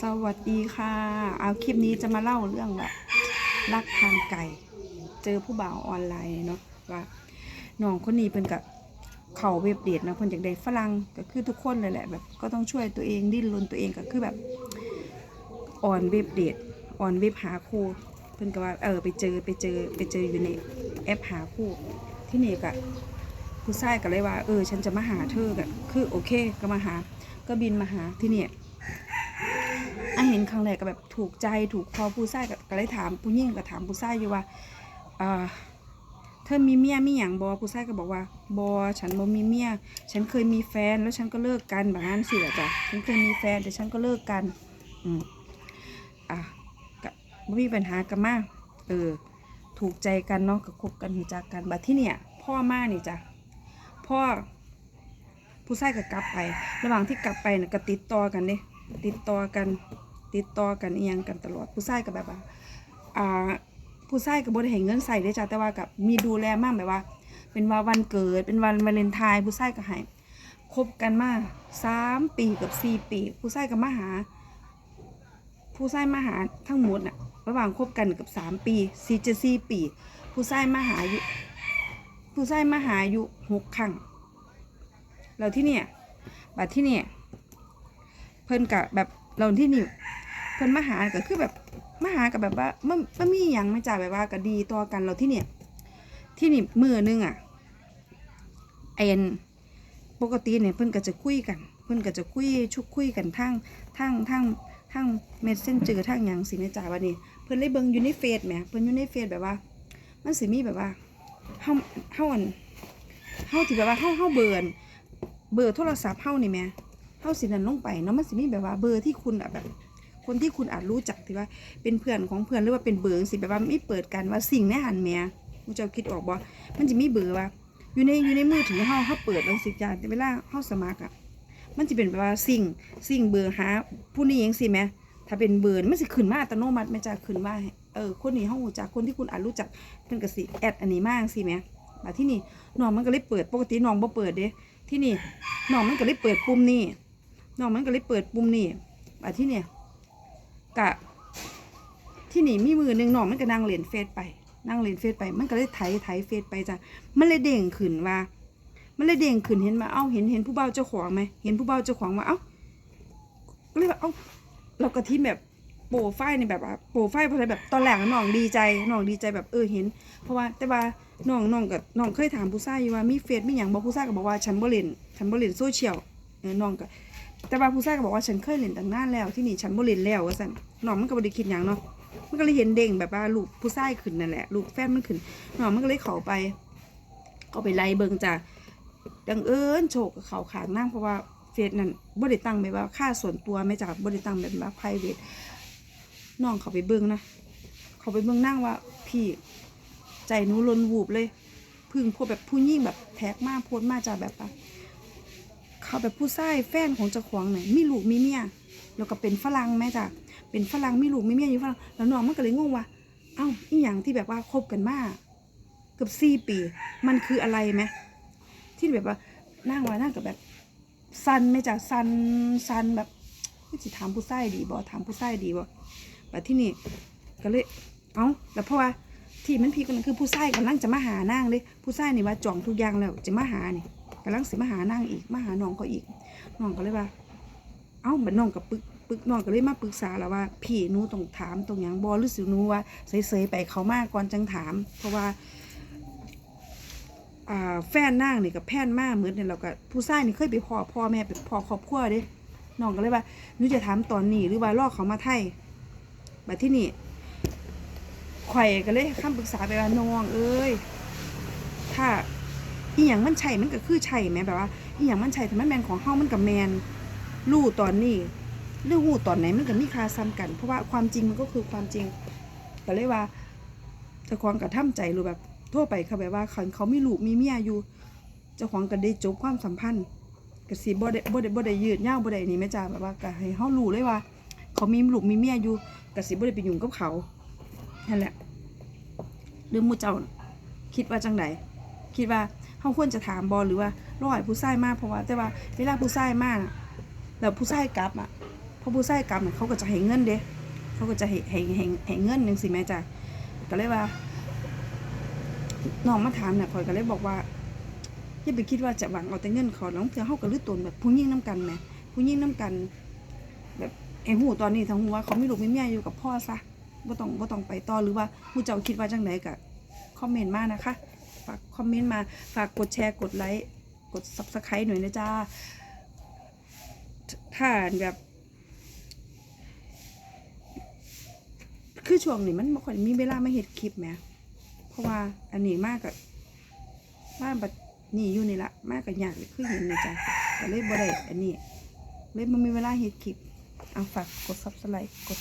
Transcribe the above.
สวัสดีค่ะ เอาคลิปนี้จะมาเล่าเรื่องแบบรักทางไก่ เจอผู้บ่าวออนไลน์เนาะว่าน้องคนนี้เป็นกับเขาเว็บเดทนะคนจากได้ฝรั่งก็คือทุกคนเลยแหละแบบก็ต้องช่วยตัวเองดิ้นรนตัวเองก็คือแบบออนเว็บเดทออนเว็บหาคู่เพิ่นก็ว่าเออไปเจอไปเจอไปเจออยู่ในแอปหาคู่ที่นี่ก็ผู้ชายก็เลยว่า เออ ฉันจะมาหาเธอก็คือโอเคก็มาหา ก็บินมาหาที่เนี่ย อันเห็นครั้งแรกก็แบบถูกใจถูกคอผู้ชายก็เลยถามผู้หญิงก็ถามผู้ชายอยู่ว่าอ่าเธอมีเมียมีอย่างบอผู้ชายก็บอกว่าบอฉันบ่มีเมียฉันเคยมีแฟนแล้วฉันก็เลิกกันแบบนั้นสิอะจ้ะฉันเคยมีแฟนแต่ฉันก็เลิกกันอืมอะก็บ่มีปัญหากันมากเออถูกใจกันเนาะก็คบกันรู้จักกันบัดที่เนี่ย พ่อมานี่จ้ะพ่อผู้ชายก็กลับไป ระหว่างที่กลับไปเนี่ยก็ติดต่อกันเด้ติดต่อกัน ติดต่อกันเอียงกันตลอดผู้ชายก็แบบว่าอ่าผู้ชายก็บ่ได้ให้เงินใส่เด้จ้ะแต่ว่ากับมีดูแลมากแบบว่า เป็นว่าวันเกิดเป็นวันวาเลนไทน์ผู้ชายก็ให้คบกันมาสามปีกับสี่ปี ผู้ชายก็มาหา ผู้ชายมาหาทั้งหมดน่ะระหว่างคบกันกับสามปีสี่จะสี่ปี ผู้ชายมาหาอยู่ผู้ชายมาหาอยู่หกครั้งเราที่เนี่ยบัดที่เนี่ยเพิ่นกะแบบเราที่นี่ เพิ่นมาหาก็คือแบบมาหากับแบบว่ามันมันมีหยังไม่จ่ายแบบว่าก็ดีต่อกันเราที่เนี่ย ที่นี่มือนึงอะเอ็นปกติเนี่ยเพิ่นก็จะคุยกัน เพิ่นก็จะคุยชุกคุยกันทั้งทั้งทั้งทั้งเมสเซนเจอทั้งหยังสิแม่จ่าวันนี้เพิ่นเลยเบิ่งอยู่ในเฟซแหมเพิ่นอยู่ในเฟซแบบว่า มันสิมีแบบว่าเฮาเฮาอันเฮาที่แบบว่าเฮาเฮาเบิ่นเบอร์โทรศัพท์เฮานี่แหม่เฮาสินั่นลงไปเนาะมันสิมีแบบว่าเบอร์ที่คุณอะแบบ คนที่คุณอาจรู้จักที่ว่า เป็นเพื่อนของเพื่อนหรือว่าเป็นเบอร์สิแบบว่าไม่เปิดกันว่าสิ่งในหันแม่มูเจ้าคิดออกบ่มันจะมีเบอร์ว่า อยู่ในอยู่ในมือถือเฮาเฮาเปิดแล้วสิจ้าแต่เวลาเฮาสมัครอะมันจะเป็นแบบว่าสิ่งสิ่งเบอร์หาผู้นี้จังซี่แหมถ้าเป็นเบอร์มันสิขึ้นมาอัตโนมัติแม่จ้าขึ้นมาเออคนนี้เฮารู้จักคนที่คุณอาจรู้จักเพิ่นก็สิแอดอันนี้มาจังซี่แหมมาที่นี่น้องมันก็เลยเปิดปกติน้องบ่เปิดเด้ที่นี่น้องมันก็เลยเปิดปุ่มนี่น้องมันก็เลยเปิดปุ่มนี่อะที่เนี่ย กะ ที่นี่มีมือหนึ่งน้องมันก็นั่งเล่นเฟซไป นั่งเล่นเฟซไป มันก็เลยไถไถเฟซไปจ้ะมันเลยเด้งขึ้นว่า มันเลยเด้งขึ้นเห็นมาเอ้าเห็นเห็นผู้เบาเจ้าของไหมเห็นผู้เบาเจ้าของว่าเอ้าก็เลยว่าเอ้าเราก็ที่แบบโปรไฟล์ในแบบว่าโปรไฟล์อะไรแบบตอนแรกน้องดีใจน้องดีใจแบบเออเห็น เพราะว่าแต่ว่าน้องน้องกับน้องเคยถามผู้ชายอยู่ว่ามีเฟซมีหยังบอกผู้ชายก็บอกว่าฉันบ่เล่นฉันบ่เล่นโซเชียลน้องก็ แต่ว่าผู้ชายก็บอกว่าฉันเคยเล่นตั้งนานแล้วที่นี่ฉันบ่เล่นแล้วว่าซั่นน้องมันก็บ่ได้คิดหยังเนาะมันก็เลยเห็นเด้งแบบว่าลูกผู้ชายขึ้นนั่นแหละลูกแฟนมันขึ้นน้องมันก็เลยเข้าไปก็ไปไล่เบิ่งจ้ะดังเอิญโชคกับเขาขางนั่งเพราะว่าเฟซนั่นบ่ได้ตั้งแบบว่าค่าส่วนตัวไม่จากบ่ได้ตั้งแบบว่า private น้องเขาไปเบิ่งนะเขาไปเบิ่งนั่งว่าพี่ใจหนูลนวูบเลย พึ่งพวกแบบผู้ยิ่งแบบแท็กมากโพสมากจากแบบว่า เขาแบบผู้ชายแฟนของเจ้าของไหนมีลูกมีเมียแล้วก็เป็นฝรั่งแม่จ้ะเป็นฝรั่งมีลูกมีเมียอยู่ฝรั่งแล้วน้องมันก็เลยงงว่า เอ้าอีหยังที่แบบว่าคบกันมาเกือบสี่ปี มันคืออะไรไหมที่แบบว่านั่งว่านั่งกับแบบซันไหม่จ้ะซันซันแบบสิถามผู้ชายดีบ่ถามผู้ชายดีบ่แบบที่นี่ก็เลยเอ้าแล้วเพราะว่าที่มันพีกันคือผู้ชายกำลังจะมาหานางเลยผู้ชายนี่ว่าจองทุกอย่างแล้วจะมาหานี่ กำลังสิมาหานางอีกมาหาน้องก็อีกน้องก็เลยว่า เอ้าบัดน้องกับปึกปึกน้องก็เลยมาปรึกษาแล้วว่า พี่หนูต้องถามตรงอย่างบอหรือสิหนูว่าเสยๆไปเขามากก่อนจังถาม เพราะว่าอ่าแฟนนางนี่กับแพนมากเหมือนเนี่ยเราก็ผู้ชายนี่เคยไปพ่อพ่อแม่ไปพ่อครอบครัวเด้น้องก็เลยว่าหนูจะถามตอนนี้หรือว่าลอกเขามาไทยบัดที่นี่ข่อยก็เลยคำปรึกษาไปว่าน้องเอ้ยถ้า อีหยังมันใช่มันก็คือใช่ไหมแบบว่าอีหยังมันใช่ถ้ามันแมนของเฮามันกับแมนรู้ตอนนี้เรื่องหูตอนไหนมันก็มีคาซ้ำกัน เพราะว่าความจริงมันก็คือความจริงก็เลยว่าจ้าของกระท่ำใจรู้แบบทั่วไปเขาแบบว่าเขาเขามีลูกมีเมียอยู่จ้าของก็ได้จบความสัมพันธ์ก็สิบ่ได้บ่ได้บ่ได้ยืดยาวบ่ได้นี่แม่จ้าแบบว่าก็ให้เฮารู้เลยว่า เขามีลูกมีเมียอยู่ก็สิบ่ได้ไปยุ่งกับเขานั่นแหละเรื่องมูเจ้าคิดว่าจังไดคิดว่า เขาควรจะถามบอหรือว่าร้อยผู้ชายมากเพราะว่า แต่ว่าเวลาผู้ชายมากแล้วผู้ชายกลับอะพราะผู้ใช้กรรมน่ะเขาก็จะให้เงินเด้เขาก็จะให้ให้ให้ให้เงินจังซี่แม่จ้ะก็เลยว่าน้องมาถามน่ะข่อยก็เลยบอกว่าอย่าไปคิดว่าจะหวังเอาแต่เงินขาแล้วเทื่อเฮาก็ลือตนแบบผู้หญิงนํกันแหมผู้หญิงนํกัน แบบไอ้หูตอนนี้ทั้งหูว่าเขามีลูกไมีเมียอยู่กับพ่อซะบ่ต้องบ่ต้องไปต่อหรือว่าผู้เจ้าคิดว่าจังไดก็คอมเมนต์มานะคะ ฝากคอมเมนต์มา ฝากกดแชร์ กดไลค์ กด Subscribe หน่อยนะจ้า ถ้าแบบ คือช่วงนี้มันบ่ค่อยมีเวลามาเฮ็ดคลิปแหมเพราะว่าอันนี้มากกับมานบัดนี่อยู่นี่ละ มากกับอยากคือเห็นนี่จ้ะก็เลยบ่ได้อันนี้เลยบ่มีเวลาเฮ็ดคลิป เอาฝากกด Subscribe กด